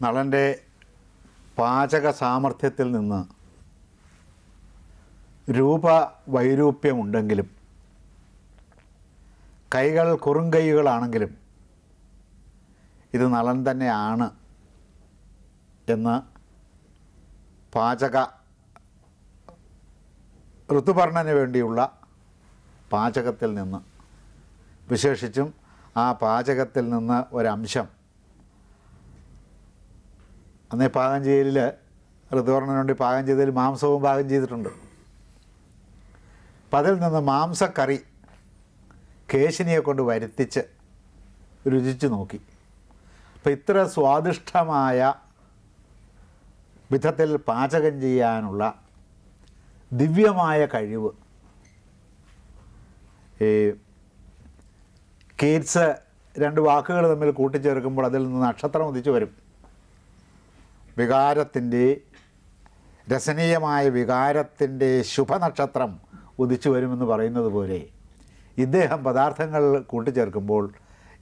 നളന്റെ പാചക സാമർഥ്യത്തിൽ നിന്ന് രൂപ വൈരൂപ്യമുണ്ടെങ്കിലും കൈകൾ കുറുങ്കൈകളാണെങ്കിലും ഇത് നളൻ തന്നെയാണ് എന്ന് പാചക ഋതുപർണന് വേണ്ടിയുള്ള പാചകത്തിൽ നിന്ന് വിശേഷിച്ചും ആ പാചകത്തിൽ നിന്ന് ഒരംശം അന്നേ പാകം ചെയ്യലിൽ ഋതുവർണന് വേണ്ടി പാകം ചെയ്തതിൽ മാംസവും പാകം ചെയ്തിട്ടുണ്ട്. അപ്പം അതിൽ നിന്ന് മാംസക്കറി കേശിനിയെ കൊണ്ട് വരുത്തിച്ച് രുചിച്ച് നോക്കി. അപ്പം ഇത്ര സ്വാദിഷ്ടമായ വിധത്തിൽ പാചകം ചെയ്യാനുള്ള ദിവ്യമായ കഴിവ് ഈ കീറ്റ്സ് രണ്ട് വാക്കുകൾ തമ്മിൽ കൂട്ടിച്ചേർക്കുമ്പോൾ അതിൽ നിന്ന് നക്ഷത്രം ഉദിച്ചു വരും. വികാരത്തിന്റെ രസനീയമായ വികാരത്തിന്റെ ശുഭനക്ഷത്രം ഉദിച്ചു വരുമെന്ന് പറയുന്നത് പോലെ ഇദ്ദേഹം പദാർത്ഥങ്ങൾ കൂട്ടിച്ചേർക്കുമ്പോൾ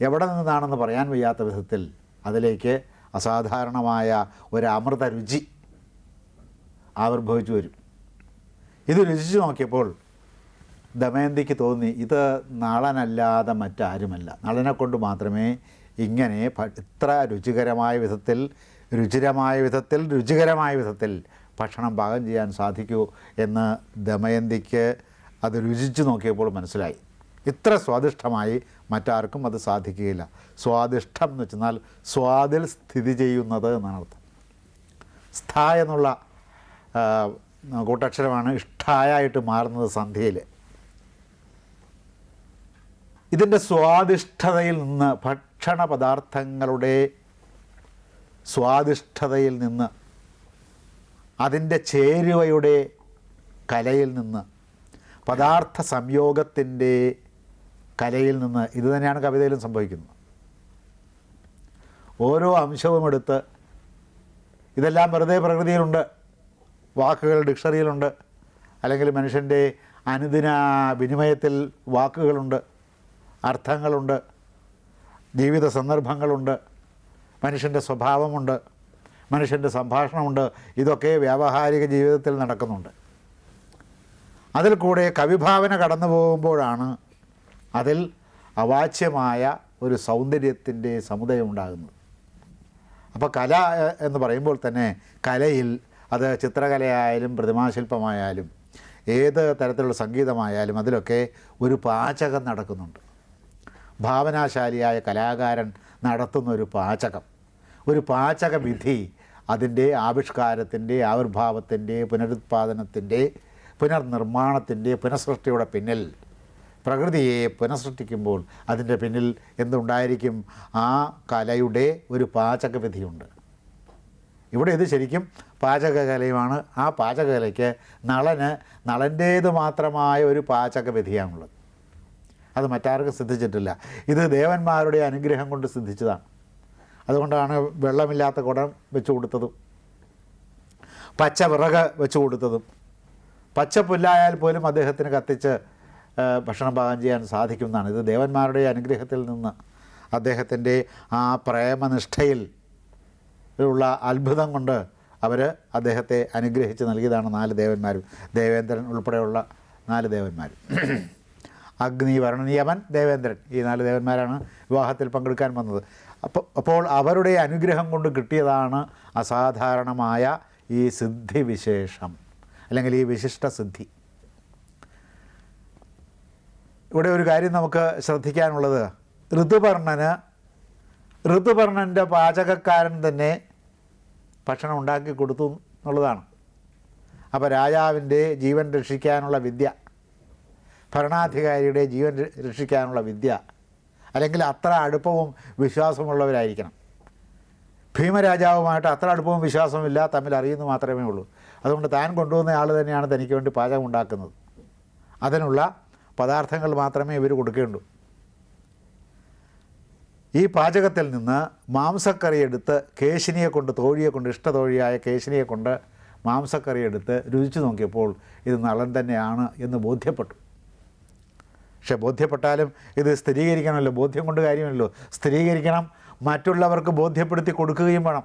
എവിടെ നിന്നാണെന്ന് പറയാൻ വയ്യാത്ത വിധത്തിൽ അതിലേക്ക് അസാധാരണമായ ഒരു അമൃത രുചി ആവിർഭവിച്ചു വരും. ഇത് രുചിച്ചു നോക്കിയപ്പോൾ ദമയന്തിക്ക് തോന്നി ഇത് നളനല്ലാതെ മറ്റാരുമല്ല. നളനെ കൊണ്ട് മാത്രമേ ഇങ്ങനെ ഇത്ര രുചികരമായ വിധത്തിൽ രുചിരമായ വിധത്തിൽ രുചികരമായ വിധത്തിൽ ഭക്ഷണം പാകം ചെയ്യാൻ സാധിക്കൂ എന്ന് ദമയന്തിക്ക് അത് രുചിച്ചു നോക്കിയപ്പോൾ മനസ്സിലായി. ഇത്ര സ്വാദിഷ്ടമായി മറ്റാർക്കും അത് സാധിക്കുകയില്ല. സ്വാദിഷ്ടം എന്ന് വെച്ചാൽ സ്വാദിൽ സ്ഥിതി ചെയ്യുന്നത് എന്നാണ് അർത്ഥം. സ്ഥ എന്നുള്ള കൂട്ടക്ഷരമാണ് ഇഷ്ടായായിട്ട് മാറുന്നത് സന്ധ്യയിൽ ഇതിന്റെ സ്വാദിഷ്ടതയിൽ നിന്ന് ഭക്ഷണ പദാർത്ഥങ്ങളുടെ സ്വാദിഷ്ഠതയിൽ നിന്ന് അതിന്റെ ചേരുവയുടെ കലയിൽ നിന്ന് പദാർത്ഥ സംയോഗത്തിന്റെ കലയിൽ നിന്ന് ഇതുതന്നെയാണ് കവിതയിലും സംഭവിക്കുന്നത്. ഓരോ അംശവും എടുത്ത് ഇതെല്ലാം വെറുതെ പ്രകൃതിയിലുണ്ട് വാക്കുകൾ ഡിക്ഷണറിയിലുണ്ട് അല്ലെങ്കിൽ മനുഷ്യന്റെ അനുദിന വിനിമയത്തിൽ വാക്കുകളുണ്ട് അർത്ഥങ്ങളുണ്ട് ജീവിത സന്ദർഭങ്ങളുണ്ട് മനുഷ്യന്റെ സ്വഭാവമുണ്ട് മനുഷ്യന്റെ സംഭാഷണമുണ്ട് ഇതൊക്കെ വ്യാവഹാരിക ജീവിതത്തിൽ നടക്കുന്നുണ്ട്. അതിൽ കൂടെ കവിഭാവന കടന്നു പോകുമ്പോഴാണ് അതിൽ അവാച്യമായ ഒരു സൗന്ദര്യത്തിന്റെ സമുദയം ഉണ്ടാകുന്നത്. അപ്പോൾ കല എന്ന് പറയുമ്പോൾ തന്നെ കലയിൽ അത് ചിത്രകലയായാലും പ്രതിമാശില്പമായാലും ഏത് തരത്തിലുള്ള സംഗീതമായാലും അതിലൊക്കെ ഒരു പാചകം നടക്കുന്നുണ്ട്. ഭാവനാശാലിയായ കലാകാരൻ നടത്തുന്ന ഒരു പാചകം. ഒരു പാചകവിധി അതിന്റെ ആവിഷ്കാരത്തിന്റെ ആവിർഭാവത്തിന്റെ പുനരുത്പാദനത്തിന്റെ പുനർനിർമ്മാണത്തിന്റെ പുനഃസൃഷ്ടിയുടെ പിന്നിൽ പ്രകൃതിയെ പുനഃസൃഷ്ടിക്കുമ്പോൾ അതിന്റെ പിന്നിൽ എന്തുണ്ടായിരിക്കും? ആ കലയുടെ ഒരു പാചകവിധിയുണ്ട് ഇവിടെ ഇത് ശരിക്കും പാചകകലയുമാണ് ആ പാചകകലയ്ക്ക് നളന് നളന്റേത് മാത്രമായ ഒരു പാചകവിധിയാണുള്ളത് അത് മറ്റാർക്കും സിദ്ധിച്ചിട്ടില്ല. ഇത് ദേവന്മാരുടെ അനുഗ്രഹം കൊണ്ട് സിദ്ധിച്ചതാണ്. അതുകൊണ്ടാണ് വെള്ളമില്ലാത്ത കുടം വെച്ചു കൊടുത്തതും. പച്ച വിറക് വെച്ച് കൊടുത്തതും. പച്ച പുല്ലായാൽ പോലും അദ്ദേഹത്തിന് കത്തിച്ച് ഭക്ഷണം പാകം ചെയ്യാൻ സാധിക്കുന്നതാണ്. ഇത് ദേവന്മാരുടെ അനുഗ്രഹത്തിൽ നിന്ന് അദ്ദേഹത്തിന്റെ ആ പ്രേമനിഷ്ഠയിൽ ഉള്ള അത്ഭുതം കൊണ്ട് അവർ അദ്ദേഹത്തെ അനുഗ്രഹിച്ച് നൽകിയതാണ് നാല് ദേവന്മാരും. ദേവേന്ദ്രൻ ഉൾപ്പെടെയുള്ള നാല് ദേവന്മാരും. അഗ്നി വരുണൻ യമൻ ദേവേന്ദ്രൻ. ഈ നാല് ദേവന്മാരാണ് വിവാഹത്തിൽ പങ്കെടുക്കാൻ വന്നത്. അപ്പോൾ അപ്പോൾ അവരുടെ അനുഗ്രഹം കൊണ്ട് കിട്ടിയതാണ് അസാധാരണമായ ഈ സിദ്ധിവിശേഷം അല്ലെങ്കിൽ ഈ വിശിഷ്ട സിദ്ധി. ഇവിടെ ഒരു കാര്യം നമുക്ക് ശ്രദ്ധിക്കാനുള്ളത്. ഋതുപർണന് ഋതുപർണന്റെ പാചകക്കാരൻ തന്നെ ഭക്ഷണം ഉണ്ടാക്കി കൊടുത്തു എന്നുള്ളതാണ്. അപ്പോൾ രാജാവിന്റെ ജീവൻ രക്ഷിക്കാനുള്ള വിദ്യ ഭരണാധികാരിയുടെ ജീവൻ രക്ഷിക്കാനുള്ള വിദ്യ അല്ലെങ്കിൽ അത്ര അടുപ്പവും വിശ്വാസമുള്ളവരായിരിക്കണം. ഭീമരാജാവുമായിട്ട് അത്ര അടുപ്പവും വിശ്വാസമില്ല തമ്മിൽ അറിയുന്നു മാത്രമേ ഉള്ളൂ. അതുകൊണ്ട് താൻ കൊണ്ടുവന്ന ആൾ തന്നെയാണ് തനിക്ക് വേണ്ടി പാചകം ഉണ്ടാക്കുന്നത്. അതിനുള്ള പദാർത്ഥങ്ങൾ മാത്രമേ ഇവർ കൊടുക്കേണ്ടൂ. ഈ പാചകത്തിൽ നിന്ന് മാംസക്കറി എടുത്ത് കേശിനിയെ കൊണ്ട് തോഴിയെ കൊണ്ട് ഇഷ്ടതോഴിയായ കേശിനിയെ കൊണ്ട് മാംസക്കറി എടുത്ത് രുചിച്ചു നോക്കിയപ്പോൾ ഇത് നളൻ തന്നെയാണ് എന്ന് ബോധ്യപ്പെട്ടു. പക്ഷെ ബോധ്യപ്പെട്ടാലും ഇത് സ്ഥിരീകരിക്കണമല്ലോ. ബോധ്യം കൊണ്ട് കാര്യമല്ലോ സ്ഥിരീകരിക്കണം. മറ്റുള്ളവർക്ക് ബോധ്യപ്പെടുത്തി കൊടുക്കുകയും വേണം.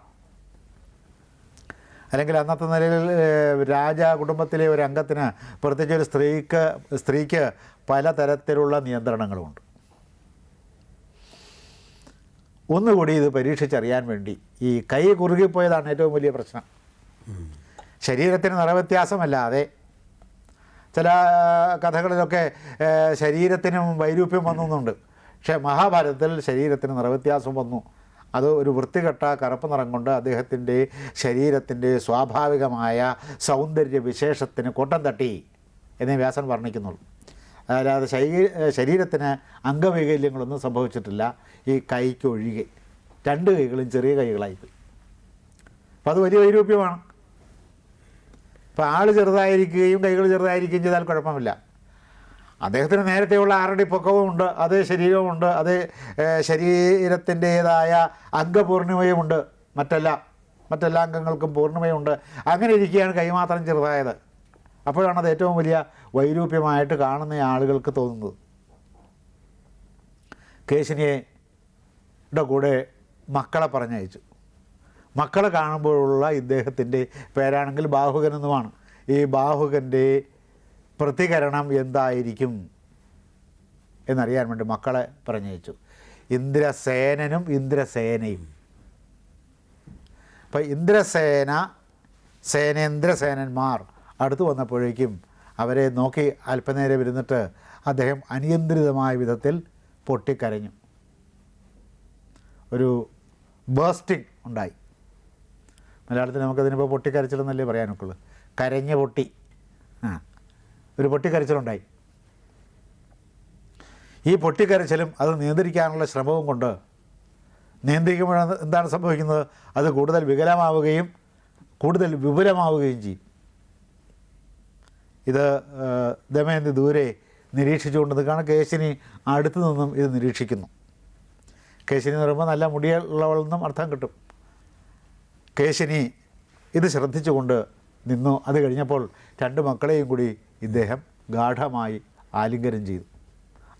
അല്ലെങ്കിൽ അന്നത്തെ നിലയിൽ രാജ കുടുംബത്തിലെ ഒരു അംഗത്തിന് പ്രത്യേകിച്ച് ഒരു സ്ത്രീക്ക് സ്ത്രീക്ക് പലതരത്തിലുള്ള നിയന്ത്രണങ്ങളുമുണ്ട്. ഒന്നുകൂടി ഇത് പരീക്ഷിച്ചറിയാൻ വേണ്ടി ഈ കൈ കുറുകിപ്പോയതാണ് ഏറ്റവും വലിയ പ്രശ്നം. ശരീരത്തിന് നിറവ്യത്യാസമല്ലാതെ ചില കഥകളിലൊക്കെ ശരീരത്തിനും വൈരൂപ്യം വന്നുന്നുണ്ട്. പക്ഷേ മഹാഭാരതത്തിൽ ശരീരത്തിന് നിറവ്യത്യാസം വന്നു. അത് ഒരു വൃത്തികെട്ട കറുപ്പ് നിറം കൊണ്ട് അദ്ദേഹത്തിന്റെ ശരീരത്തിന്റെ സ്വാഭാവികമായ സൗന്ദര്യ വിശേഷത്തിന് കോട്ടം തട്ടി എന്നേ വ്യാസൻ വർണിക്കുന്നുള്ളൂ. അല്ലാതെ ശരീ ശരീരത്തിന് അംഗവൈകല്യങ്ങളൊന്നും സംഭവിച്ചിട്ടില്ല. ഈ കൈക്ക് ഒഴികെ. രണ്ട് കൈകളും ചെറിയ കൈകളായിപ്പോയി അപ്പോൾ അത് വലിയ വൈരൂപ്യമാണ്. ഇപ്പോൾ ആൾ ചെറുതായിരിക്കുകയും കൈകൾ ചെറുതായിരിക്കുകയും ചെയ്താൽ കുഴപ്പമില്ല. അദ്ദേഹത്തിന് നേരത്തെയുള്ള ആറടി പൊക്കവും ഉണ്ട് അതേ ശരീരവുമുണ്ട് അതേ ശരീരത്തിന്റേതായ അംഗപൂർണിമയുമുണ്ട് മറ്റെല്ലാ മറ്റെല്ലാ അംഗങ്ങൾക്കും പൂർണിമയുണ്ട് അങ്ങനെ ഇരിക്കുകയാണ് കൈമാത്രം ചെറുതായത്. അപ്പോഴാണ് അത് ഏറ്റവും വലിയ വൈരൂപ്യമായിട്ട് കാണുന്ന ആളുകൾക്ക് തോന്നുന്നത്. കേശിനിയുടെ കൂടെ മക്കളെ പറഞ്ഞയച്ചു. മക്കളെ കാണുമ്പോഴുള്ള ഇദ്ദേഹത്തിന്റെ പേരാണെങ്കിൽ ബാഹുകൻ എന്നുമാണ്. ഈ ബാഹുകന്റെ പ്രതികരണം എന്തായിരിക്കും എന്നറിയാൻ വേണ്ടി മക്കളെ പറഞ്ഞയച്ചു. ഇന്ദ്രസേനനും ഇന്ദ്രസേനയും. അപ്പം ഇന്ദ്രസേന സേനേന്ദ്രസേനന്മാർ അടുത്തു വന്നപ്പോഴേക്കും അവരെ നോക്കി അല്പനേരം ഇരുന്നിട്ട് അദ്ദേഹം അനിയന്ത്രിതമായ വിധത്തിൽ പൊട്ടിക്കരഞ്ഞു. ഒരു ബേസ്റ്റിംഗ് ഉണ്ടായി. മലയാളത്തിൽ നമുക്കതിനിപ്പോൾ പൊട്ടിക്കരച്ചിലെന്നല്ലേ പറയാനൊക്കുള്ളൂ. കരഞ്ഞ പൊട്ടി. ആ ഒരു പൊട്ടിക്കരച്ചിലുണ്ടായി. ഈ പൊട്ടിക്കരച്ചിലും അത് നിയന്ത്രിക്കാനുള്ള ശ്രമവും കൊണ്ട് നിയന്ത്രിക്കുമ്പോൾ എന്താണ് സംഭവിക്കുന്നത്? അത് കൂടുതൽ വികലമാവുകയും കൂടുതൽ വിപുലമാവുകയും ചെയ്യും. ഇത് ദമയന്തി ദൂരെ നിരീക്ഷിച്ചുകൊണ്ട് നിൽക്കുകയാണ്. കേശിനി അടുത്തു നിന്നും ഇത് നിരീക്ഷിക്കുന്നു. കേശിനി എന്ന് പറയുമ്പോൾ നല്ല മുടിയുള്ളവളെന്നും അർത്ഥം കിട്ടും. കേശിനി ഇത് ശ്രദ്ധിച്ചുകൊണ്ട് നിന്നു. അത് കഴിഞ്ഞപ്പോൾ രണ്ട് മക്കളെയും കൂടി ഇദ്ദേഹം ഗാഠമായി ആലിംഗനം ചെയ്തു.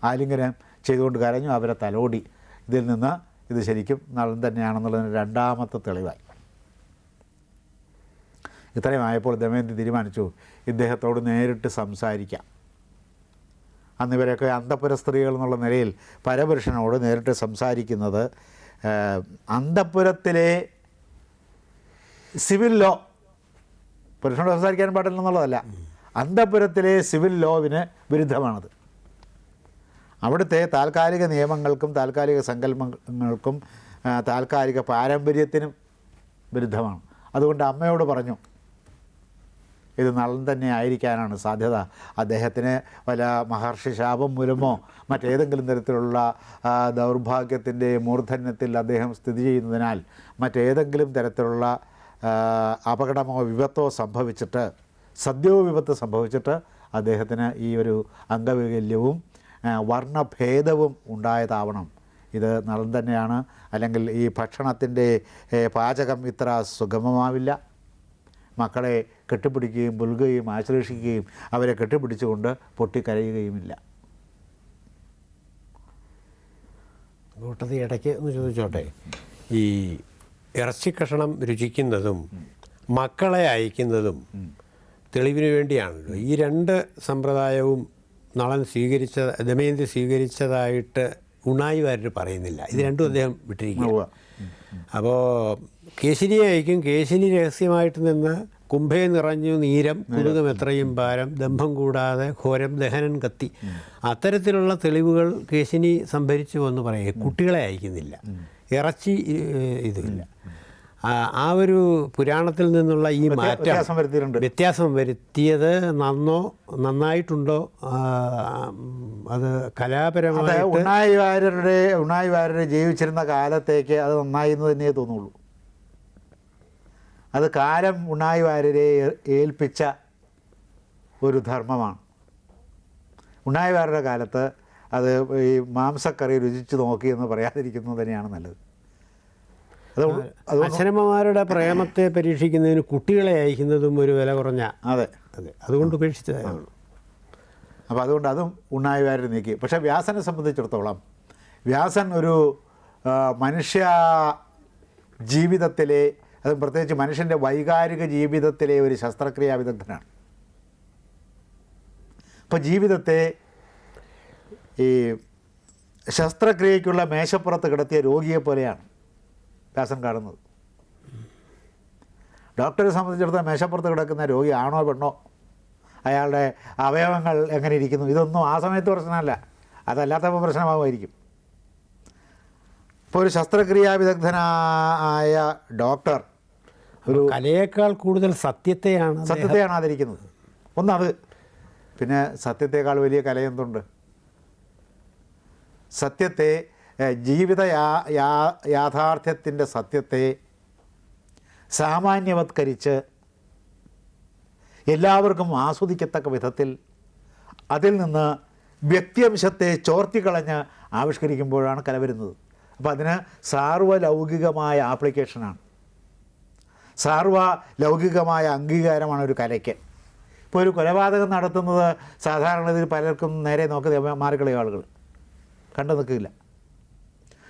ആലിംഗനം ചെയ്തുകൊണ്ട് കരഞ്ഞു. അവരെ തലോടി. ഇതിൽ നിന്ന് ഇത് ശരിക്കും നളൻ തന്നെയാണെന്നുള്ളതിന് രണ്ടാമത്തെ തെളിവായി. ഇത്രയും ആയപ്പോൾ ദമയന്തി തീരുമാനിച്ചു. ഇദ്ദേഹത്തോട് നേരിട്ട് സംസാരിക്കാം. അന്ന് ഇവരൊക്കെ അന്തപുര സ്ത്രീകൾ എന്നുള്ള നിലയിൽ പരപുരുഷനോട് നേരിട്ട് സംസാരിക്കുന്നത് അന്തപുരത്തിലെ സിവിൽ ലോ. പുരുഷനോട് സംസാരിക്കാൻ പാടില്ല എന്നുള്ളതല്ല. അന്തപുരത്തിലെ സിവിൽ ലോവിന് വിരുദ്ധമാണത്. അവിടുത്തെ താൽക്കാലിക നിയമങ്ങൾക്കും താൽക്കാലിക സങ്കല്പങ്ങൾക്കും താൽക്കാലിക പാരമ്പര്യത്തിനും വിരുദ്ധമാണ്. അതുകൊണ്ട് അമ്മയോട് പറഞ്ഞു ഇത് നളൻ തന്നെ ആയിരിക്കാനാണ് സാധ്യത. അദ്ദേഹത്തിന് വല്ല മഹർഷി ശാപം മൂലമോ മറ്റേതെങ്കിലും തരത്തിലുള്ള ദൗർഭാഗ്യത്തിന്റെ മൂർധന്യത്തിൽ അദ്ദേഹം സ്ഥിതി ചെയ്യുന്നതിനാൽ മറ്റേതെങ്കിലും തരത്തിലുള്ള അപകടമോ വിപത്തോ സംഭവിച്ചിട്ട് സദ്യോ വിപത്ത് സംഭവിച്ചിട്ട് അദ്ദേഹത്തിന് ഈ ഒരു അംഗവൈകല്യവും വർണഭേദവും ഉണ്ടായതാവണം. ഇത് നളൻ തന്നെയാണ്. അല്ലെങ്കിൽ ഈ ഭക്ഷണത്തിന്റെ പാചകം ഇത്ര സുഗമമാവില്ല. മക്കളെ കെട്ടിപ്പിടിക്കുകയും പുൽകുകയും ആശ്ലേഷിക്കുകയും അവരെ കെട്ടിപ്പിടിച്ചുകൊണ്ട് പൊട്ടിക്കരയുകയുമില്ല. കൂട്ടത്തി ഇടയ്ക്ക് ഒന്ന് ചോദിച്ചോട്ടെ? ഈ ഇറച്ചി കഷണം രുചിക്കുന്നതും മക്കളെ അയക്കുന്നതും തെളിവിന് വേണ്ടിയാണല്ലോ. ഈ രണ്ട് സമ്പ്രദായവും നളൻ സ്വീകരിച്ച ദമയന്തി സ്വീകരിച്ചതായിട്ട് ഉണായി വാര്യർ പറയുന്നില്ല. ഇത് രണ്ടും അദ്ദേഹം വിട്ടിരിക്കുക അപ്പോൾ കേശിനിയെ അയക്കും. കേശിനി രഹസ്യമായിട്ട് നിന്ന് കുംഭേ നിറഞ്ഞു നീരം കുരുകം എത്രയും ഭാരം ദമ്പം കൂടാതെ ഘോരം ദഹനൻ കത്തി. അത്തരത്തിലുള്ള തെളിവുകൾ കേശിനി സംഭരിച്ചു എന്ന് പറയുക കുട്ടികളെ അയക്കുന്നില്ല. ഇറച്ചി ഇതുമില്ല. ഇതില്ല ആ ഒരു പുരാണത്തിൽ നിന്നുള്ള ഈ മാറ്റം വ്യത്യാസം വരുത്തിയത് നന്നോ നന്നായിട്ടുണ്ടോ? അത് കലാപരമായ ഉണ്ണായി വാര്യരുടെ ഉണ്ണായി വാര്യരെ ജീവിച്ചിരുന്ന കാലത്തേക്ക് അത് നന്നായി എന്ന് തന്നെയേ തോന്നുള്ളൂ. അത് കാലം ഉണ്ണായി വാര്യരെ ഏൽപ്പിച്ച ഒരു ധർമ്മമാണ്. ഉണ്ണായി വാര്യരുടെ കാലത്ത് അത് ഈ മാംസക്കറി രുചിച്ച് നോക്കി എന്ന് പറയാതിരിക്കുന്നത് തന്നെയാണ് നല്ലത്. അച്ഛനമ്മമാരുടെ പ്രേമത്തെ പരീക്ഷിക്കുന്നതിന് കുട്ടികളെ അയക്കുന്നതും ഒരു വില കുറഞ്ഞ അതെ. അതെ അതുകൊണ്ട് ഉപേക്ഷിച്ചതാണ് അപ്പോൾ അതുകൊണ്ട് അതും ഉണ്ണായി നീക്കി. പക്ഷേ വ്യാസനെ സംബന്ധിച്ചിടത്തോളം വ്യാസൻ ഒരു മനുഷ്യ ജീവിതത്തിലെ അതും പ്രത്യേകിച്ച് മനുഷ്യന്റെ വൈകാരിക ജീവിതത്തിലെ ഒരു ശസ്ത്രക്രിയാ വിദഗ്ധനാണ് അപ്പോൾ ജീവിതത്തെ ഈ ശസ്ത്രക്രിയയ്ക്കുള്ള മേശപ്പുറത്ത് കിടത്തിയ രോഗിയെ പോലെയാണ് വ്യാസൻ കാണുന്നത്. ഡോക്ടറെ സംബന്ധിച്ചിടത്തോളം മേശപ്പുറത്ത് കിടക്കുന്ന രോഗി ആണോ പെണ്ണോ അയാളുടെ അവയവങ്ങൾ എങ്ങനെ ഇരിക്കുന്നു ഇതൊന്നും ആ സമയത്ത് പ്രശ്നമല്ല. അതല്ലാത്തപ്പോൾ പ്രശ്നമാകുമായിരിക്കും ഇപ്പോൾ ഒരു ശസ്ത്രക്രിയാ വിദഗ്ധനായ ഡോക്ടർ ഒരു കലയേക്കാൾ കൂടുതൽ സത്യത്തെയാണ് സത്യത്തെയാണ് ആദരിക്കുന്നത്. ഒന്നത് പിന്നെ സത്യത്തെക്കാൾ വലിയ കലയെന്തുണ്ട്? സത്യത്തെ ജീവിത യാ യാ- യാഥാർത്ഥ്യത്തിന്റെ സത്യത്തെ സാമാന്യവത്കരിച്ച് എല്ലാവർക്കും ആസ്വദിക്കത്തക്ക വിധത്തിൽ അതിൽ നിന്ന് വ്യക്തിയംശത്തെ ചോർത്തിക്കളഞ്ഞ് ആവിഷ്കരിക്കുമ്പോഴാണ് കല വരുന്നത്. അപ്പോൾ അതിന് സാർവലൗകികമായ ആപ്ലിക്കേഷനാണ്. സാർവ ലൗകികമായ അംഗീകാരമാണ് ഒരു കലയ്ക്ക്. ഇപ്പോൾ ഒരു കൊലപാതകം നടത്തുന്നത് സാധാരണ ഇതിൽ പലർക്കും നേരെ നോക്കി മാറിക്കളയ ആളുകൾ. കണ്ടു നിൽക്കില്ല.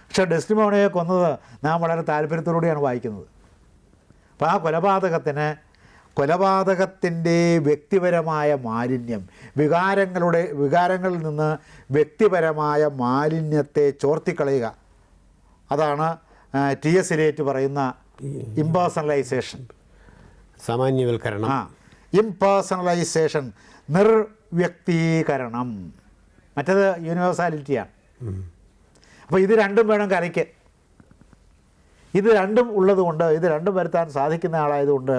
പക്ഷേ ഡെസ്റ്റിമോണിയെ കൊന്നത് നാം വളരെ താല്പര്യത്തോടുകൂടിയാണ് വായിക്കുന്നത്. അപ്പോൾ ആ കൊലപാതകത്തിന് കൊലപാതകത്തിന്റെ വ്യക്തിപരമായ മാലിന്യം വികാരങ്ങളുടെ വികാരങ്ങളിൽ നിന്ന് വ്യക്തിപരമായ മാലിന്യത്തെ ചോർത്തിക്കളയുക. അതാണ് ടി എസ് ഇലേറ്റ് പറയുന്ന ഇമ്പേഴ്സണലൈസേഷൻ സാമാന്യവൽക്കരണം. ആ ഇംപേഴ്സണലൈസേഷൻ നിർവ്യക്തീകരണം. മറ്റത് യൂണിവേഴ്സാലിറ്റിയാണ് അപ്പോൾ ഇത് രണ്ടും വേണം കലയ്ക്ക് ഇത് രണ്ടും ഉള്ളതുകൊണ്ട് ഇത് രണ്ടും വരുത്താൻ സാധിക്കുന്ന ആളായതുകൊണ്ട്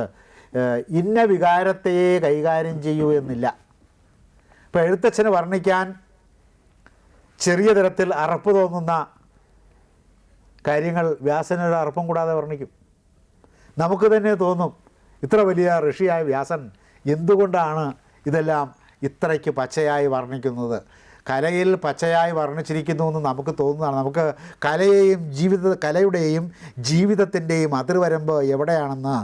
ഇന്ന വികാരത്തെ കൈകാര്യം ചെയ്യൂ എന്നില്ല. ഇപ്പോൾ എഴുത്തച്ഛന് വർണിക്കാൻ ചെറിയ തരത്തിൽ അറപ്പ് തോന്നുന്ന കാര്യങ്ങൾ വ്യാസനൊരു അറപ്പും കൂടാതെ വർണിക്കും. നമുക്ക് തന്നെ തോന്നും ഇത്ര വലിയ ഋഷിയായ വ്യാസൻ എന്തുകൊണ്ടാണ് ഇതെല്ലാം ഇത്രയ്ക്ക് പച്ചയായി വർണിക്കുന്നത്? കലയിൽ പച്ചയായി വർണിച്ചിരിക്കുന്നു എന്ന് നമുക്ക് തോന്നുന്നതാണ്. നമുക്ക് കലയെയും ജീവിത കലയുടെയും ജീവിതത്തിന്റെയും അതിർവരമ്പ് എവിടെയാണെന്ന്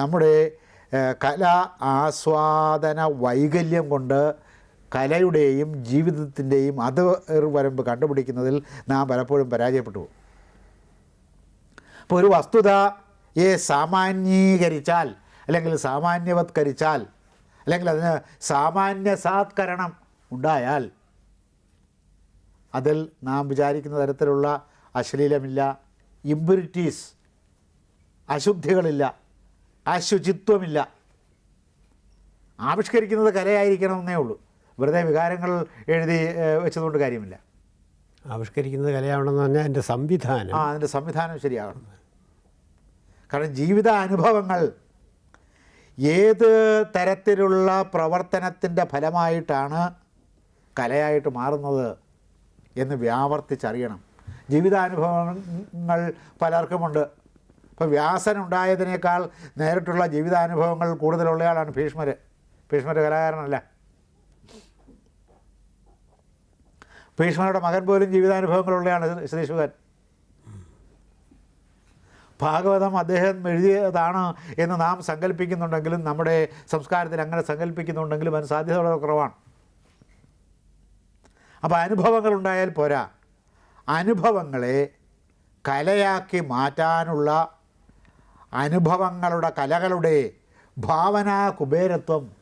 നമ്മുടെ കല ആസ്വാദന വൈകല്യം കൊണ്ട് കലയുടെയും ജീവിതത്തിന്റെയും അതിർവരമ്പ് കണ്ടുപിടിക്കുന്നതിൽ നാം പലപ്പോഴും പരാജയപ്പെട്ടു. അപ്പോൾ ഒരു വസ്തുതയെ സാമാന്യീകരിച്ചാൽ അല്ലെങ്കിൽ സാമാന്യവത്കരിച്ചാൽ അല്ലെങ്കിൽ അതിന് സാമാന്യസാത്കരണം ഉണ്ടായാൽ അതിൽ നാം വിചാരിക്കുന്ന തരത്തിലുള്ള അശ്ലീലമില്ല ഇമ്പ്യൂരിറ്റീസ് അശുദ്ധികളില്ല അശുചിത്വമില്ല. ആവിഷ്കരിക്കുന്നത് കലയായിരിക്കണമെന്നേ ഉള്ളൂ. വെറുതെ വികാരങ്ങൾ എഴുതി വെച്ചതുകൊണ്ട് കാര്യമില്ല. ആവിഷ്കരിക്കുന്നത് കലയാവണമെന്ന് പറഞ്ഞാൽ എന്റെ സംവിധാനം. ആ അതിന്റെ സംവിധാനം ശരിയാകണം. കാരണം ജീവിത അനുഭവങ്ങൾ ഏത് തരത്തിലുള്ള പ്രവർത്തനത്തിന്റെ ഫലമായിട്ടാണ് കലയായിട്ട് മാറുന്നത് എന്ന് വ്യാവർത്തിച്ചറിയണം. ജീവിതാനുഭവങ്ങൾ പലർക്കുമുണ്ട്. ഇപ്പോൾ വ്യാസനുണ്ടായതിനേക്കാൾ നേരിട്ടുള്ള ജീവിതാനുഭവങ്ങൾ കൂടുതലുള്ളയാളാണ് ഭീഷ്മർ ഭീഷ്മർ കലാകാരനല്ല. ഭീഷ്മരുടെ മകൻ പോലും ജീവിതാനുഭവങ്ങളുള്ളയാണ് ശ്രീശുഖൻ ഭാഗവതം അദ്ദേഹം എഴുതിയതാണ് എന്ന് നാം സങ്കല്പിക്കുന്നുണ്ടെങ്കിലും നമ്മുടെ സംസ്കാരത്തിൽ അങ്ങനെ സങ്കല്പിക്കുന്നുണ്ടെങ്കിലും അതിന് സാധ്യത വളരെ കുറവാണ്. അപ്പോൾ അനുഭവങ്ങൾ ഉണ്ടായാൽ പോരാ. അനുഭവങ്ങളെ കലയാക്കി മാറ്റാനുള്ള അനുഭവങ്ങളുടെ കലകളുടെ ഭാവനാ കുബേരത്വം.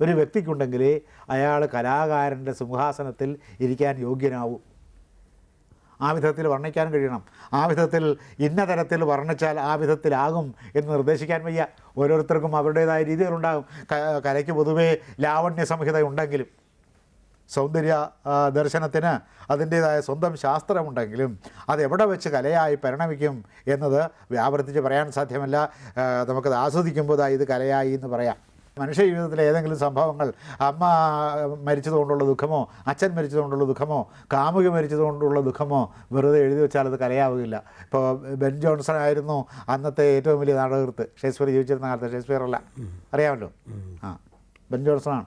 ഒരു വ്യക്തിക്കുണ്ടെങ്കിൽ അയാൾ കലാകാരന്റെ സിംഹാസനത്തിൽ ഇരിക്കാൻ യോഗ്യനാവും. ആ വിധത്തിൽ വർണിക്കാൻ കഴിയണം. ആ വിധത്തിൽ ഇന്ന തരത്തിൽ വർണിച്ചാൽ ആ വിധത്തിലാകും എന്ന് നിർദ്ദേശിക്കാൻ വയ്യ. ഓരോരുത്തർക്കും അവരുടേതായ രീതികളുണ്ടാകും. കലയ്ക്ക് പൊതുവേ ലാവണ്യ സംഹിത ഉണ്ടെങ്കിലും സൗന്ദര്യ ദർശനത്തിന് അതിന്റേതായ സ്വന്തം ശാസ്ത്രമുണ്ടെങ്കിലും അതെവിടെ വെച്ച് കലയായി പരിണമിക്കും എന്നത് വ്യാവർത്തിച്ച് പറയാൻ സാധ്യമല്ല. നമുക്കത് ആസ്വദിക്കുമ്പോൾ ഇത് കലയായി എന്ന് പറയാം. മനുഷ്യ ജീവിതത്തിലെ ഏതെങ്കിലും സംഭവങ്ങൾ അമ്മ മരിച്ചതുകൊണ്ടുള്ള ദുഃഖമോ അച്ഛൻ മരിച്ചതുകൊണ്ടുള്ള ദുഃഖമോ കാമുക മരിച്ചതുകൊണ്ടുള്ള ദുഃഖമോ വെറുതെ എഴുതി വെച്ചാൽ അത് കലയാവുകയില്ല. ഇപ്പോൾ ബെൻ ജോൺസൺ ആയിരുന്നു അന്നത്തെ ഏറ്റവും വലിയ നാടകൃത്ത് ഷേക്സ്പിയർ ജീവിച്ചിരുന്ന കാലത്ത് ഷേക്സ്പിയർ അല്ല. അറിയാമല്ലോ? ആ ബെൻ ജോൺസണാണ്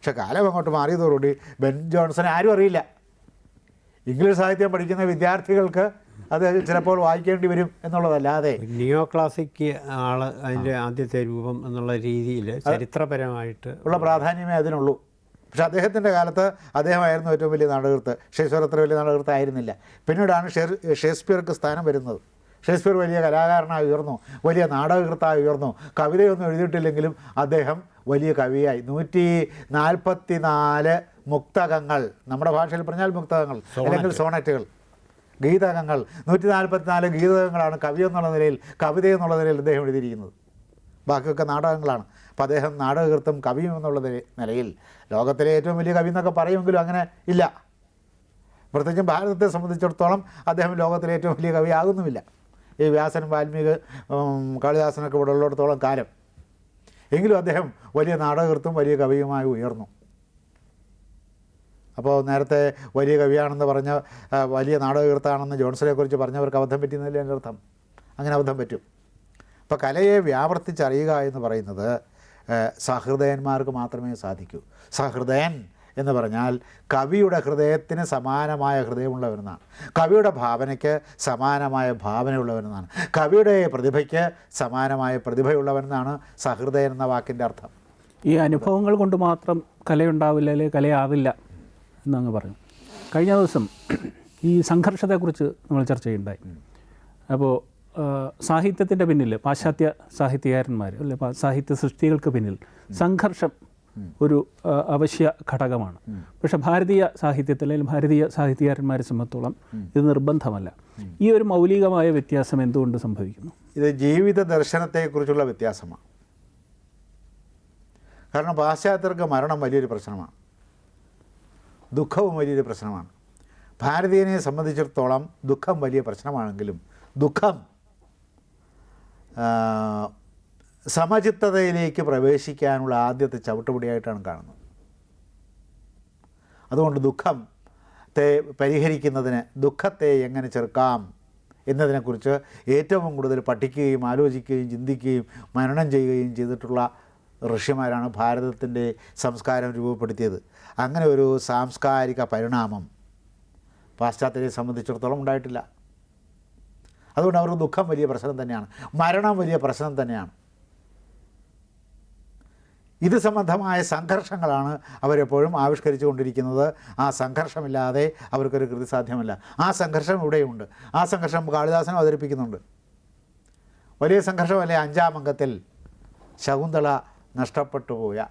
പക്ഷെ കാലം അങ്ങോട്ട് മാറിയതോടുകൂടി ബെൻ ജോൺസനെ ആരും അറിയില്ല. ഇംഗ്ലീഷ് സാഹിത്യം പഠിക്കുന്ന വിദ്യാർത്ഥികൾക്ക് അത് ചിലപ്പോൾ വായിക്കേണ്ടി വരും എന്നുള്ളതല്ലാതെ. നിയോ ക്ലാസിക് ആൾ അതിന്റെ ആദ്യത്തെ രൂപം എന്നുള്ള രീതിയിൽ ചരിത്രപരമായിട്ട് ഉള്ള പ്രാധാന്യമേ അതിനുള്ളൂ. പക്ഷെ അദ്ദേഹത്തിന്റെ കാലത്ത് അദ്ദേഹമായിരുന്നു ഏറ്റവും വലിയ നാടകൃത്ത് അത്ര വലിയ നാടകൃത്ത് ആയിരുന്നില്ല പിന്നീടാണ് ഷേർ ഷേക്സ്പിയർക്ക് സ്ഥാനം വരുന്നത്. ഷേക്സ്പിയർ വലിയ കലാകാരനായി ഉയർന്നു. വലിയ നാടകകൃത്തായി ഉയർന്നു. കവിതയൊന്നും എഴുതിയിട്ടില്ലെങ്കിലും അദ്ദേഹം വലിയ കവിയായി. നൂറ്റി നാൽപ്പത്തി നാല് മുക്തകങ്ങൾ. നമ്മുടെ ഭാഷയിൽ പറഞ്ഞാൽ മുക്തകങ്ങൾ. അല്ലെങ്കിൽ സോണറ്റുകൾ. ഗീതകങ്ങൾ. നൂറ്റി നാൽപ്പത്തിനാല് ഗീതകങ്ങളാണ് കവി എന്നുള്ള നിലയിൽ കവിത എന്നുള്ള നിലയിൽ അദ്ദേഹം എഴുതിയിരിക്കുന്നത്. ബാക്കിയൊക്കെ നാടകങ്ങളാണ്. അപ്പോൾ അദ്ദേഹം നാടകകൃത്തും കവിയും എന്നുള്ള നിലയിൽ ലോകത്തിലെ ഏറ്റവും വലിയ കവി എന്നൊക്കെ പറയുമെങ്കിലും അങ്ങനെ ഇല്ല. പ്രത്യേകിച്ചും ഭാരതത്തെ സംബന്ധിച്ചിടത്തോളം അദ്ദേഹം ലോകത്തിലെ ഏറ്റവും വലിയ കവി ആകുന്നുമില്ല ഈ വ്യാസൻ വാൽമീകി കാളിദാസനൊക്കെ ഇവിടെ ഉള്ളിടത്തോളം കാലം. എങ്കിലും അദ്ദേഹം വലിയ നാടകകൃത്തും വലിയ കവിയുമായി ഉയർന്നു. അപ്പോൾ നേരത്തെ വലിയ കവിയാണെന്ന് പറഞ്ഞ വലിയ നാടകകൃത്താണെന്ന് ജോൺസനെ കുറിച്ച് പറഞ്ഞവർക്ക് അബദ്ധം പറ്റുന്നതിൽ എന്റെ അർത്ഥം? അങ്ങനെ അബദ്ധം പറ്റും. അപ്പോൾ കലയെ വ്യാവർത്തിച്ചറിയുക എന്ന് പറയുന്നത് സഹൃദയന്മാർക്ക് മാത്രമേ സാധിക്കൂ. സഹൃദയൻ എന്ന് പറഞ്ഞാൽ കവിയുടെ ഹൃദയത്തിന് സമാനമായ ഹൃദയമുള്ളവരെന്നാണ് കവിയുടെ ഭാവനയ്ക്ക് സമാനമായ ഭാവനയുള്ളവരെന്നാണ് കവിയുടെ പ്രതിഭയ്ക്ക് സമാനമായ പ്രതിഭയുള്ളവരെന്നാണ് സഹൃദയൻ എന്ന വാക്കിന്റെ അർത്ഥം. ഈ അനുഭവങ്ങൾ കൊണ്ട് മാത്രം കലയുണ്ടാവില്ല അല്ലെങ്കിൽ കലയാവില്ല എന്നങ്ങ് പറഞ്ഞു കഴിഞ്ഞ ദിവസം ഈ സംഘർഷത്തെക്കുറിച്ച് നമ്മൾ ചർച്ച ചെയ്യുണ്ടായി അപ്പോൾ സാഹിത്യത്തിന്റെ പിന്നിൽ പാശ്ചാത്യ സാഹിത്യകാരന്മാർ അല്ലെ സാഹിത്യ സൃഷ്ടികൾക്ക് പിന്നിൽ സംഘർഷം ഒരു അവശ്യ ഘടകമാണ്. പക്ഷെ ഭാരതീയ സാഹിത്യത്തിൽ അല്ലെങ്കിൽ ഭാരതീയ സാഹിത്യകാരന്മാരെ സംബന്ധിച്ചോളം ഇത് നിർബന്ധമല്ല. ഈ ഒരു മൗലികമായ വ്യത്യാസം എന്തുകൊണ്ട് സംഭവിക്കുന്നു? ഇത് ജീവിത ദർശനത്തെക്കുറിച്ചുള്ള വ്യത്യാസമാണ്. കാരണം പാശ്ചാത്യർക്ക് മരണം വലിയൊരു പ്രശ്നമാണ്. ദുഃഖവും വലിയൊരു പ്രശ്നമാണ്. ഭാരതീയനെ സംബന്ധിച്ചിടത്തോളം ദുഃഖം വലിയ പ്രശ്നമാണെങ്കിലും ദുഃഖം സമചിത്തതയിലേക്ക് പ്രവേശിക്കാനുള്ള ആദ്യത്തെ ചവിട്ടുപടിയായിട്ടാണ് കാണുന്നത്. അതുകൊണ്ട് ദുഃഖം ത്തെ പരിഹരിക്കുന്നതിന് ദുഃഖത്തെ എങ്ങനെ ചെറുക്കാം എന്നതിനെക്കുറിച്ച് ഏറ്റവും കൂടുതൽ പഠിക്കുകയും ആലോചിക്കുകയും ചിന്തിക്കുകയും മരണം ചെയ്യുകയും ചെയ്തിട്ടുള്ള ഋഷിമാരാണ് ഭാരതത്തിന്റെ സംസ്കാരം രൂപപ്പെടുത്തിയത്. അങ്ങനെ ഒരു സാംസ്കാരിക പരിണാമം പാശ്ചാത്യരെ സംബന്ധിച്ചിടത്തോളം ഉണ്ടായിട്ടില്ല. അതുകൊണ്ട് അവർക്ക് ദുഃഖം വലിയ പ്രശ്നം തന്നെയാണ്. മരണം വലിയ പ്രശ്നം തന്നെയാണ്. ഇത് സംബന്ധമായ സംഘർഷങ്ങളാണ് അവരെപ്പോഴും ആവിഷ്കരിച്ചു കൊണ്ടിരിക്കുന്നത് ആ സംഘർഷമില്ലാതെ അവർക്കൊരു കൃതി സാധ്യമല്ല. ആ സംഘർഷം ഇവിടെയുണ്ട്. ആ സംഘർഷം കാളിദാസനും അവതരിപ്പിക്കുന്നുണ്ട്. വലിയ സംഘർഷമല്ലേ? അഞ്ചാം അംഗത്തിൽ ശകുന്തള നഷ്ടപ്പെട്ടു പോയ.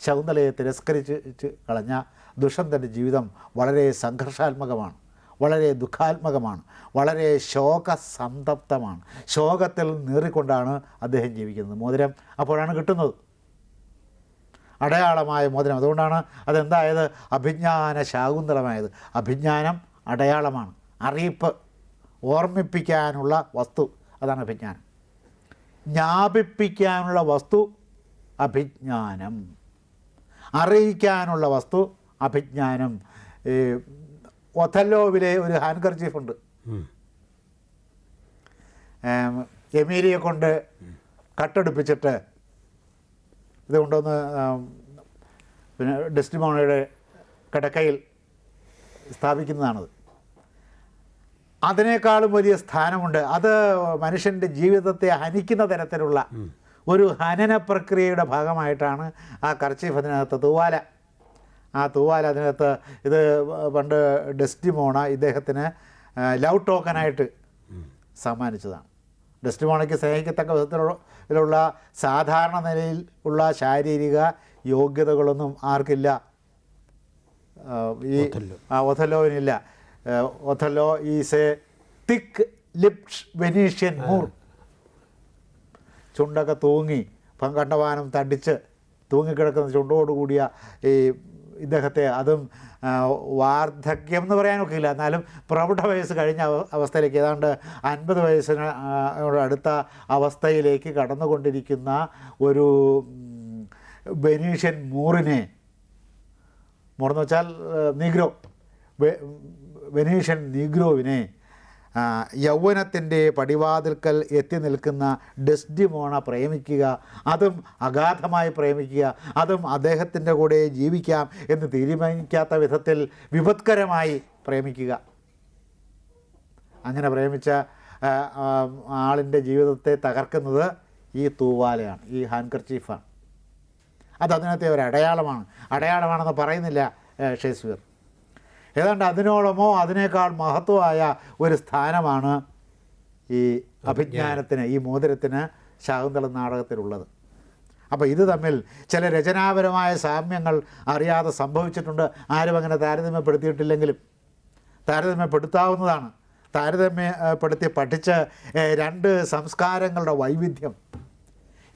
ശകുന്തളയെ തിരസ്കരിച്ച് കളഞ്ഞ ദുഷന്തന്റെ ജീവിതം വളരെ സംഘർഷാത്മകമാണ്. വളരെ ദുഃഖാത്മകമാണ്. വളരെ ശോകസന്തപ്തമാണ്. ശോകത്തിൽ നീറിക്കൊണ്ടാണ് അദ്ദേഹം ജീവിക്കുന്നത്. മോതിരം അപ്പോഴാണ് കിട്ടുന്നത്. അടയാളമായ മോതിരം. അതുകൊണ്ടാണ് അതെന്തായത്? അഭിജ്ഞാന ശാകുന്തളമായത് അഭിജ്ഞാനം അടയാളമാണ്. അറിയിപ്പ് ഓർമ്മിപ്പിക്കാനുള്ള വസ്തു അതാണ് അഭിജ്ഞാനം. ജ്ഞാപിപ്പിക്കാനുള്ള വസ്തു അഭിജ്ഞാനം. അറിയിക്കാനുള്ള വസ്തു അഭിജ്ഞാനം. ഈ ഒഥല്ലോവിലെ ഒരു ഏം, എമീലിയെ കൊണ്ട് കട്ടെടുപ്പിച്ചിട്ട് ഇത് കൊണ്ടുവന്ന് പിന്നെ ഡെസ്റ്റിമോണയുടെ കിടക്കയിൽ സ്ഥാപിക്കുന്നതാണത്. അതിനേക്കാളും വലിയ സ്ഥാനമുണ്ട്. അത് മനുഷ്യന്റെ ജീവിതത്തെ ഹനിക്കുന്ന തരത്തിലുള്ള ഒരു ഹനന പ്രക്രിയയുടെ ഭാഗമായിട്ടാണ് ആ കർച്ചീഫ് അതിനകത്ത് തൂവാല. ആ തൂവാല അതിനകത്ത് ഇത് പണ്ട് ഡെസ്റ്റിമോണ ഇദ്ദേഹത്തിന് ലവ് ടോക്കനായിട്ട് സമ്മാനിച്ചതാണ്. ഡെസ്റ്റിമോണയ്ക്ക് സ്നേഹിക്കത്തക്ക വിധത്തിലുള്ള സാധാരണ നിലയിൽ ഉള്ള ശാരീരിക യോഗ്യതകളൊന്നും ആർക്കില്ല. ഈ ആ Othello is a thick lips Venetian Moor ചുണ്ടൊക്കെ തൂങ്ങി പങ്കണ്ടവാനം തടിച്ച് തൂങ്ങിക്കിടക്കുന്ന ചുണ്ടോടുകൂടിയ ഈ ഇദ്ദേഹത്തെ അതും വാർദ്ധക്യം എന്ന് പറയാനൊക്കില്ല. എന്നാലും പ്രൗഢ വയസ്സ് കഴിഞ്ഞ അവ- അവസ്ഥയിലേക്ക് ഏതാണ്ട് അൻപത് വയസ്സിന് അടുത്ത അവസ്ഥയിലേക്ക് കടന്നുകൊണ്ടിരിക്കുന്ന ഒരു ബെനീഷ്യൻ മൂറിനെ മൂറെന്ന് വെച്ചാൽ നീഗ്രോ വെനീഷ്യൻ നീഗ്രോവിനെ യൗവനത്തിന്റെ പടിവാതിൽക്കൽ എത്തി നിൽക്കുന്ന ഡെസ്ഡിമോണ പ്രേമിക്കുക അതും അഗാധമായി പ്രേമിക്കുക അതും അദ്ദേഹത്തിന്റെ കൂടെ ജീവിക്കാം എന്ന് തീരുമാനിക്കാത്ത വിധത്തിൽ വിപത്കരമായി പ്രേമിക്കുക. അങ്ങനെ പ്രേമിച്ച ആളിന്റെ ജീവിതത്തെ തകർക്കുന്നത് ഈ തൂവാലയാണ് ഈ ഹാൻഡ്കർച്ചീഫാണ് അത് അതിനകത്തെ ഒരു അടയാളമാണ്. അടയാളമാണെന്ന് പറയുന്നില്ല ഷേസ്വീർ ഏതാണ്ട് അതിനോളമോ അതിനേക്കാൾ മഹത്വമായ ഒരു സ്ഥാനമാണ് ഈ അഭിജ്ഞാനത്തിന് ഈ മോതിരത്തിന് ശാകുന്തള നാടകത്തിലുള്ളത്. അപ്പോൾ ഇത് തമ്മിൽ ചില രചനാപരമായ സാമ്യങ്ങൾ അറിയാതെ സംഭവിച്ചിട്ടുണ്ട്. ആരും അങ്ങനെ താരതമ്യപ്പെടുത്തിയിട്ടില്ലെങ്കിലും. താരതമ്യപ്പെടുത്താവുന്നതാണ്. താരതമ്യപ്പെടുത്തി പഠിച്ച് രണ്ട് സംസ്കാരങ്ങളുടെ വൈവിധ്യം.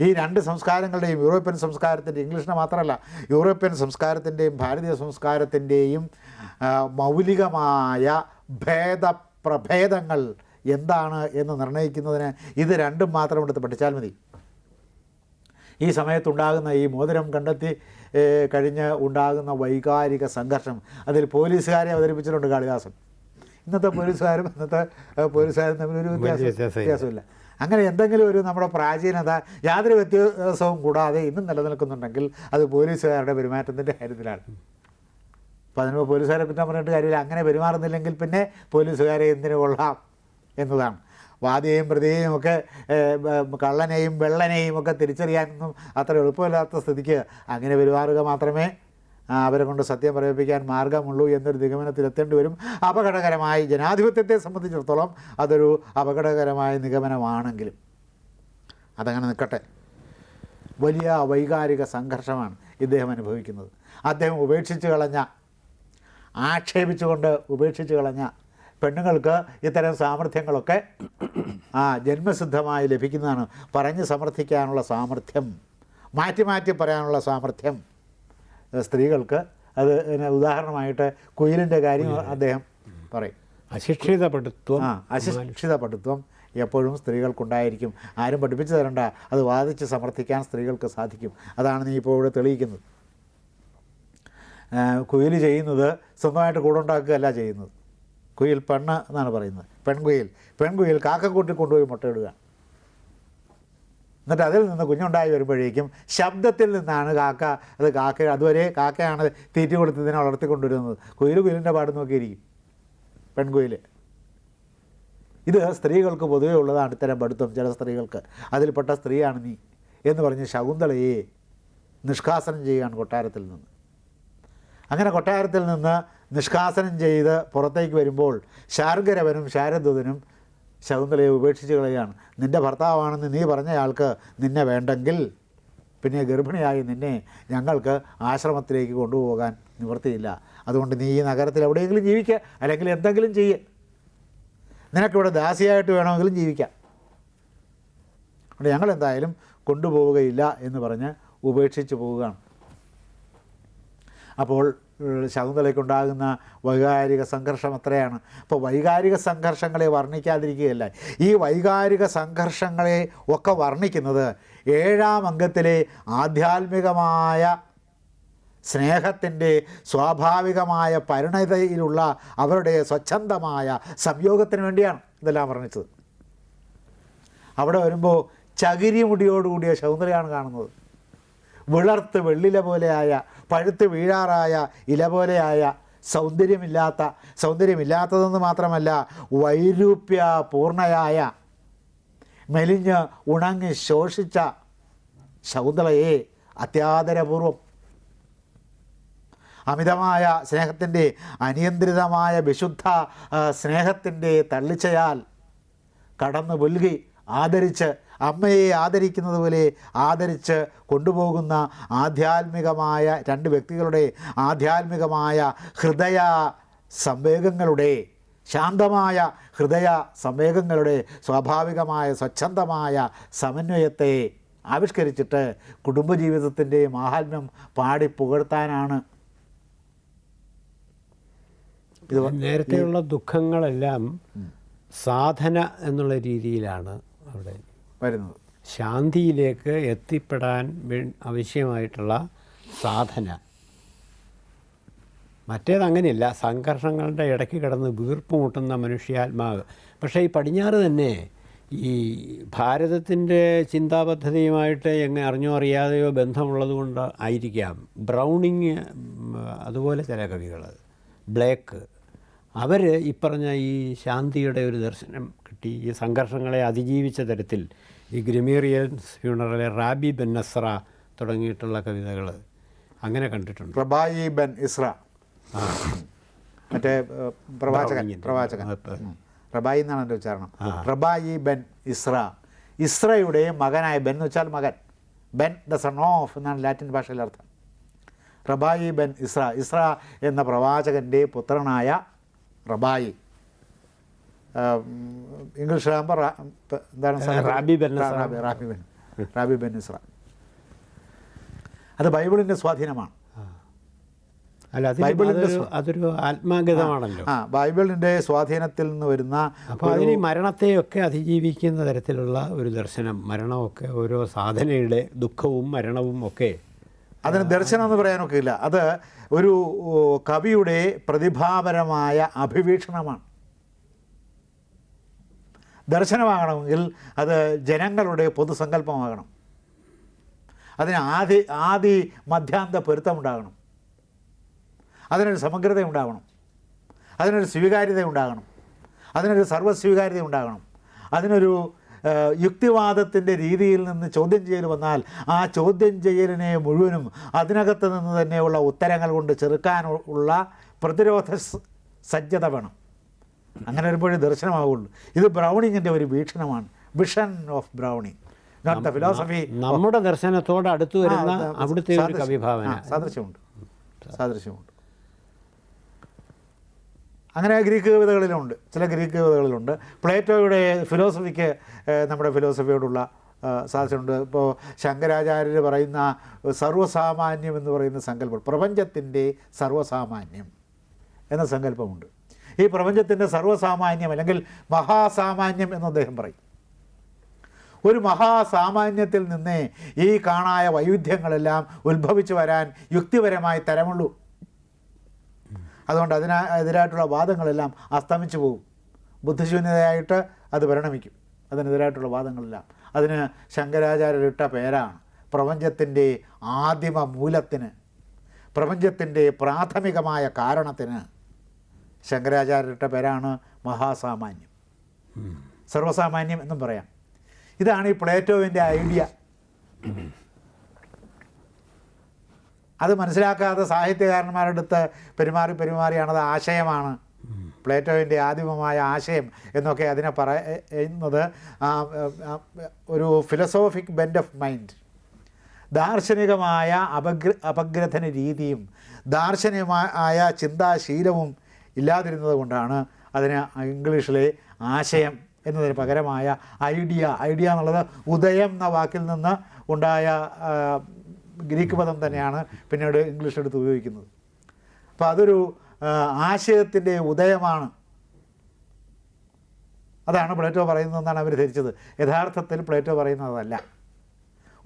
ഈ രണ്ട് സംസ്കാരങ്ങളുടെയും യൂറോപ്യൻ സംസ്കാരത്തിന്റെ ഇംഗ്ലീഷിനെ മാത്രമല്ല യൂറോപ്യൻ സംസ്കാരത്തിന്റെയും ഭാരതീയ സംസ്കാരത്തിന്റെയും മൗലികമായ ഭേദപ്രഭേദങ്ങൾ എന്താണ് എന്ന് നിർണയിക്കുന്നതിന് ഇത് രണ്ടും മാത്രം എടുത്ത് പഠിച്ചാൽ മതി. ഈ സമയത്തുണ്ടാകുന്ന ഈ മോതിരം കണ്ടെത്തി കഴിഞ്ഞ് ഉണ്ടാകുന്ന വൈകാരിക സംഘർഷം അതിൽ പോലീസുകാരെ അവതരിപ്പിച്ചിട്ടുണ്ട് കാളിദാസൻ. ഇന്നത്തെ പോലീസുകാരും ഇന്നത്തെ പോലീസുകാരും തമ്മിൽ ഒരു വ്യത്യാസം വ്യത്യാസമില്ല. അങ്ങനെ എന്തെങ്കിലും ഒരു നമ്മുടെ പ്രാചീനത യാതൊരു വ്യത്യാസവും കൂടാതെ ഇന്നും നിലനിൽക്കുന്നുണ്ടെങ്കിൽ അത് പോലീസുകാരുടെ പെരുമാറ്റത്തിന്റെ കാര്യത്തിലാണ്. അപ്പോൾ അതിനുമ്പോൾ പോലീസുകാരെ കുറ്റം പറഞ്ഞിട്ട് കാര്യമില്ല. അങ്ങനെ പെരുമാറുന്നില്ലെങ്കിൽ പിന്നെ പോലീസുകാരെ എന്തിനു കൊള്ളാം എന്നതാണ്. വാദിയെയും പ്രതിയെയും ഒക്കെ കള്ളനെയും വെള്ളനെയും ഒക്കെ തിരിച്ചറിയാനൊന്നും അത്ര എളുപ്പമില്ലാത്ത സ്ഥിതിക്ക് അങ്ങനെ പെരുമാറുക മാത്രമേ അവരെ കൊണ്ട് സത്യം പറയിപ്പിക്കാൻ മാർഗമുള്ളൂ എന്നൊരു നിഗമനത്തിലെത്തേണ്ടി വരും. അപകടകരമായി ജനാധിപത്യത്തെ സംബന്ധിച്ചിടത്തോളം അതൊരു അപകടകരമായ നിഗമനമാണെങ്കിലും. അതങ്ങനെ നിൽക്കട്ടെ. വലിയ വൈകാരിക സംഘർഷമാണ് ഇദ്ദേഹം അനുഭവിക്കുന്നത്. അദ്ദേഹം ഉപേക്ഷിച്ച് കളഞ്ഞ ആക്ഷേപിച്ചുകൊണ്ട് ഉപേക്ഷിച്ച് കളഞ്ഞ പെണ്ണുങ്ങൾക്ക് ഇത്തരം സാമർഥ്യങ്ങളൊക്കെ ആ ജന്മസിദ്ധമായി ലഭിക്കുന്നതാണ്. പറഞ്ഞ് സമർത്ഥിക്കാനുള്ള സാമർഥ്യം മാറ്റി മാറ്റി പറയാനുള്ള സാമർഥ്യം സ്ത്രീകൾക്ക് അത് ഉദാഹരണമായിട്ട് കുയിലിന്റെ കാര്യം അദ്ദേഹം പറയും. അശിക്ഷിതപ്പെടുത്വം. ആ അശിക്ഷിത പഠിത്വം എപ്പോഴും സ്ത്രീകൾക്കുണ്ടായിരിക്കും. ആരും പഠിപ്പിച്ചു തരണ്ട. അത് വാദിച്ച് സമർത്ഥിക്കാൻ സ്ത്രീകൾക്ക് സാധിക്കും. അതാണ് നീ ഇപ്പോൾ ഇവിടെ തെളിയിക്കുന്നത്. കുയിൽ ചെയ്യുന്നത് സ്വന്തമായിട്ട് കൂടുണ്ടാക്കുകയല്ല ചെയ്യുന്നത്. കുയിൽ പെണ്ണ് എന്നാണ് പറയുന്നത്. പെൺകുയിൽ. പെൺകുയിൽ കാക്കക്കൂട്ടി കൊണ്ടുപോയി മുട്ടയിടുക. എന്നിട്ട് അതിൽ നിന്ന് കുഞ്ഞുണ്ടായി വരുമ്പോഴേക്കും ശബ്ദത്തിൽ നിന്നാണ് കാക്ക അത് കാക്ക അതുവരെ കാക്കയാണ് തീറ്റി കൊടുത്തതിനെ വളർത്തിക്കൊണ്ടുവരുന്നത് കുയിൽ കുയിലിന്റെ പാട് നോക്കിയിരിക്കും പെൺകുയിൽ. ഇത് സ്ത്രീകൾക്ക് പൊതുവേ ഉള്ളതാണ് ഇത്തരം പഠിത്തം ചില സ്ത്രീകൾക്ക്. അതിൽപ്പെട്ട സ്ത്രീയാണ് നീ എന്ന് പറഞ്ഞ് ശകുന്തളയെ നിഷ്കാസനം ചെയ്യുകയാണ് കൊട്ടാരത്തിൽ നിന്ന്. അങ്ങനെ കൊട്ടാരത്തിൽ നിന്ന് നിഷ്കാസനം ചെയ്ത് പുറത്തേക്ക് വരുമ്പോൾ ശാർഗരവനും ശാരദൂതനും ശകുന്തളയെ ഉപേക്ഷിച്ച് കളയുകയാണ്. നിന്റെ ഭർത്താവാണെന്ന് നീ പറഞ്ഞയാൾക്ക് നിന്നെ വേണ്ടെങ്കിൽ പിന്നെ ഗർഭിണിയായി നിന്നെ ഞങ്ങൾക്ക് ആശ്രമത്തിലേക്ക് കൊണ്ടുപോകാൻ നിവൃത്തിയില്ല. അതുകൊണ്ട് നീ ഈ നഗരത്തിൽ എവിടെയെങ്കിലും ജീവിക്കുക അല്ലെങ്കിൽ എന്തെങ്കിലും ചെയ്യ്. നിനക്കിവിടെ ദാസിയായിട്ട് വേണമെങ്കിലും ജീവിക്കാം. അതുകൊണ്ട് ഞങ്ങൾ എന്തായാലും കൊണ്ടുപോവുകയില്ല എന്ന് പറഞ്ഞ് ഉപേക്ഷിച്ച് പോവുകയാണ്. അപ്പോൾ ഏഹ്, ശകുന്തളയ്ക്കുണ്ടാകുന്ന വൈകാരിക സംഘർഷം അത്രയാണ്. അപ്പോൾ വൈകാരിക സംഘർഷങ്ങളെ വർണിക്കാതിരിക്കുകയല്ല. ഈ വൈകാരിക സംഘർഷങ്ങളെ ഒക്കെ വർണിക്കുന്നത് ഏഴാം അംഗത്തിലെ ആധ്യാത്മികമായ സ്നേഹത്തിന്റെ സ്വാഭാവികമായ പരിണതയിലുള്ള അവരുടെ സ്വച്ഛന്തമായ സംയോഗത്തിന് വേണ്ടിയാണ് ഇതെല്ലാം വർണിച്ചത്. അവിടെ വരുമ്പോൾ ചകിരി മുടിയോടുകൂടിയ ശൗന്ദര്യമാണ് കാണുന്നത്. വിളർത്ത് വെള്ളില പോലെയായ പഴുത്ത് വീഴാറായ ഇല പോലെയായ സൗന്ദര്യമില്ലാത്ത സൗന്ദര്യമില്ലാത്തതെന്ന് മാത്രമല്ല വൈരൂപ്യ പൂർണയായ മെലിഞ്ഞ് ഉണങ്ങി ശോഷിച്ച ശൗന്തളയെ അത്യാദരപൂർവം. അമിതമായ സ്നേഹത്തിന്റെ അനിയന്ത്രിതമായ വിശുദ്ധ സ്നേഹത്തിന്റെ തള്ളിച്ചയാൽ കടന്നു പുൽകി ആദരിച്ച് അമ്മയെ ആദരിക്കുന്നത് പോലെ ആദരിച്ച് കൊണ്ടുപോകുന്ന ആധ്യാത്മികമായ രണ്ട് വ്യക്തികളുടെ ആധ്യാത്മികമായ ഹൃദയ സംവേഗങ്ങളുടെ ശാന്തമായ ഹൃദയ സംവേഗങ്ങളുടെ സ്വാഭാവികമായ സ്വച്ഛന്തമായ സമന്വയത്തെ ആവിഷ്കരിച്ചിട്ട് കുടുംബജീവിതത്തിന്റെ മാഹാത്മ്യം പാടി പുകഴ്ത്താനാണ്. ഇത് നേരത്തെയുള്ള ദുഃഖങ്ങളെല്ലാം സാധന എന്നുള്ള രീതിയിലാണ് അവിടെ വരുന്നത്. ശാന്തിയിലേക്ക് എത്തിപ്പെടാൻ ആവശ്യമായിട്ടുള്ള സാധന. മറ്റേത് അങ്ങനെയല്ല സംഘർഷങ്ങളുടെ ഇടയ്ക്ക് കിടന്ന് വീർപ്പ് മുട്ടുന്ന മനുഷ്യാത്മാവ്. പക്ഷേ ഈ പടിഞ്ഞാറ് തന്നെ ഈ ഭാരതത്തിന്റെ ചിന്താപദ്ധതിയുമായിട്ട് എങ്ങനെ അറിഞ്ഞോ അറിയാതെയോ ബന്ധമുള്ളത് കൊണ്ട് ആയിരിക്കാം. ബ്രൗണിങ് അതുപോലെ ചില കവികൾ. ബ്ലേക്ക്. അവർ ഈ പറഞ്ഞ ഈ ശാന്തിയുടെ ഒരു ദർശനം കിട്ടി. ഈ സംഘർഷങ്ങളെ അതിജീവിച്ച തരത്തിൽ ഈ ഗ്രിമീറിയൻസ് ഫ്യൂണറലെ റാബി ബെൻ നസ്ര തുടങ്ങിയിട്ടുള്ള കവിതകൾ അങ്ങനെ കണ്ടിട്ടുണ്ട്. Rabbi ben Ezra. മറ്റേ പ്രവാചകൻ പ്രവാചകൻ. റബായി എന്നാണ് എന്റെ ഉച്ചാരണം. റബായി ബെൻ ഇസ്ര. ഇസ്രയുടെ മകനായ ബെൻ എന്ന് വെച്ചാൽ മകൻ. ബെൻ ദ സൺ ഓഫ് എന്നാണ് ലാറ്റിൻ ഭാഷയിൽ അർത്ഥം. റബായി ബെൻ ഇസ്ര. ഇസ്ര എന്ന പ്രവാചകന്റെ പുത്രനായ റബായി ഇംഗ്ലീഷിലാകുമ്പോൾ ആകുമ്പോൾ എന്താണ്? Rabbi rabbi rabbi ben rabbi ben Ezra. അത് ബൈബിളിന്റെ സ്വാധീനമാണ്. അല്ല ബൈബിളിന്റെ അതൊരു ആത്മാഗതമാണല്ലോ. ആ ബൈബിളിന്റെ സ്വാധീനത്തിൽ നിന്ന് വരുന്ന അപ്പോൾ അതിന് മരണത്തെയൊക്കെ അതിജീവിക്കുന്ന തരത്തിലുള്ള ഒരു ദർശനം മരണമൊക്കെ ഓരോ സാധനയുടെ ദുഃഖവും മരണവും ഒക്കെ. അതിന് ദർശനം എന്ന് പറയാനൊക്കെ ഇല്ല. അത് ഒരു കവിയുടെ പ്രതിഭാപരമായ അഭിവീക്ഷണമാണ്. ദർശനമാകണമെങ്കിൽ അത് ജനങ്ങളുടെ പൊതുസങ്കല്പമാകണം. അതിന് ആദി ആദി മധ്യാന്ത പൊരുത്തമുണ്ടാകണം. അതിനൊരു സമഗ്രത ഉണ്ടാകണം അതിനൊരു സ്വീകാര്യത ഉണ്ടാകണം അതിനൊരു സർവസ്വീകാര്യത ഉണ്ടാകണം അതിനൊരു യുക്തിവാദത്തിന്റെ രീതിയിൽ നിന്ന് ചോദ്യം ചെയ്യൽ വന്നാൽ ആ ചോദ്യം ചെയ്യലിനെ മുഴുവനും അതിനകത്ത് നിന്ന് തന്നെയുള്ള ഉത്തരങ്ങൾ കൊണ്ട് ചെറുക്കാനുള്ള പ്രതിരോധ സജ്ജത വേണം. അങ്ങനെ വരുമ്പോഴേ ദർശനമാവുള്ളൂ. ഇത് ബ്രൗണിങ്ങിന്റെ ഒരു വീക്ഷണമാണ്. Vision of Browning not the philosophy നമ്മുടെ ദർശനത്തോട് അടുത്ത് വരുന്ന അവിടുത്തെ ഒരു കവിഭാവന. സാദൃശ്യമുണ്ട്. സാദൃശ്യമുണ്ട്. അങ്ങനെ ഗ്രീക്ക് കവിതകളിലുണ്ട്. ചില ഗ്രീക്ക് കവിതകളിലുണ്ട്. പ്ലേറ്റോയുടെ ഫിലോസഫിക്ക് നമ്മുടെ ഫിലോസഫിയോടുള്ള സാധ്യതയുണ്ട് സാദൃശ്യമുണ്ട്. ഇപ്പോൾ ശങ്കരാചാര്യർ പറയുന്ന സർവസാമാന്യം എന്ന് പറയുന്ന സങ്കല്പം. പ്രപഞ്ചത്തിന്റെ സർവസാമാന്യം എന്ന സങ്കല്പമുണ്ട്. ഈ പ്രപഞ്ചത്തിന്റെ സർവസാമാന്യം അല്ലെങ്കിൽ മഹാസാമാന്യം എന്ന് അദ്ദേഹം പറയും. ഒരു മഹാസാമാന്യത്തിൽ നിന്നേ ഈ കാണായ വൈവിധ്യങ്ങളെല്ലാം ഉത്ഭവിച്ചു വരാൻ യുക്തിപരമായി തരമുള്ളൂ. അതുകൊണ്ട് അതിനാ എതിരായിട്ടുള്ള വാദങ്ങളെല്ലാം അസ്തമിച്ചു പോകും. ബുദ്ധിശൂന്യതയായിട്ട് അത് പരിണമിക്കും. അതിനെതിരായിട്ടുള്ള വാദങ്ങളെല്ലാം. അതിന് ശങ്കരാചാര്യരിട്ട പേരാണ് പ്രപഞ്ചത്തിന്റെ ആദിമ മൂലത്തിന് പ്രപഞ്ചത്തിന്റെ പ്രാഥമികമായ കാരണത്തിന് ശങ്കരാചാര്യരിട്ട പേരാണ് മഹാസാമാന്യം. സർവസാമാന്യം എന്നും പറയാം. ഇതാണ് ഈ പ്ലേറ്റോവിന്റെ ഐഡിയ. അത് മനസ്സിലാക്കാതെ സാഹിത്യകാരന്മാരുടെ അടുത്ത് പെരുമാറി പെരുമാറിയാണത് ആശയമാണ്. പ്ലേറ്റോവിന്റെ ആദിമമായ ആശയം എന്നൊക്കെ അതിനെ പറയുന്നത് ഒരു ഫിലസോഫിക് ബെൻഡ് ഓഫ് മൈൻഡ് ദാർശനികമായ അപഗ്ര അപഗ്രഥന രീതിയും ദാർശനികമായ ചിന്താശീലവും ഇല്ലാതിരുന്നത് കൊണ്ടാണ് അതിന് ഇംഗ്ലീഷിലെ ആശയം എന്നതിന് പകരമായ ഐഡിയ ഐഡിയ എന്നുള്ളത് ഉദയം എന്ന വാക്കിൽ നിന്ന് ഉണ്ടായ ഗ്രീക്ക് പദം തന്നെയാണ് പിന്നീട് ഇംഗ്ലീഷ് എടുത്ത് ഉപയോഗിക്കുന്നത്. അപ്പോൾ അതൊരു ആശയത്തിന്റെ ഉദയമാണ്. അതാണ് പ്ലേറ്റോ പറയുന്നതെന്നാണ് അവർ ധരിച്ചത്. യഥാർത്ഥത്തിൽ പ്ലേറ്റോ പറയുന്നതല്ല.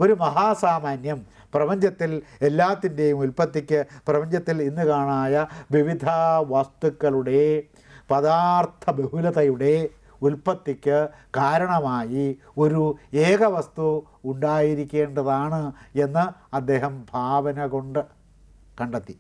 ഒരു മഹാസാമാന്യം പ്രപഞ്ചത്തിൽ എല്ലാത്തിന്റെയും ഉൽപ്പത്തിക്ക് പ്രപഞ്ചത്തിൽ ഇന്ന് കാണായ വിവിധ വസ്തുക്കളുടെ പദാർത്ഥ ബഹുലതയുടെ ഉൽപ്പത്തിക്ക് കാരണമായി ഒരു ഏകവസ്തു ഉണ്ടായിരിക്കേണ്ടതാണ് എന്ന് അദ്ദേഹം ഭാവന കൊണ്ട് കണ്ടെത്തി.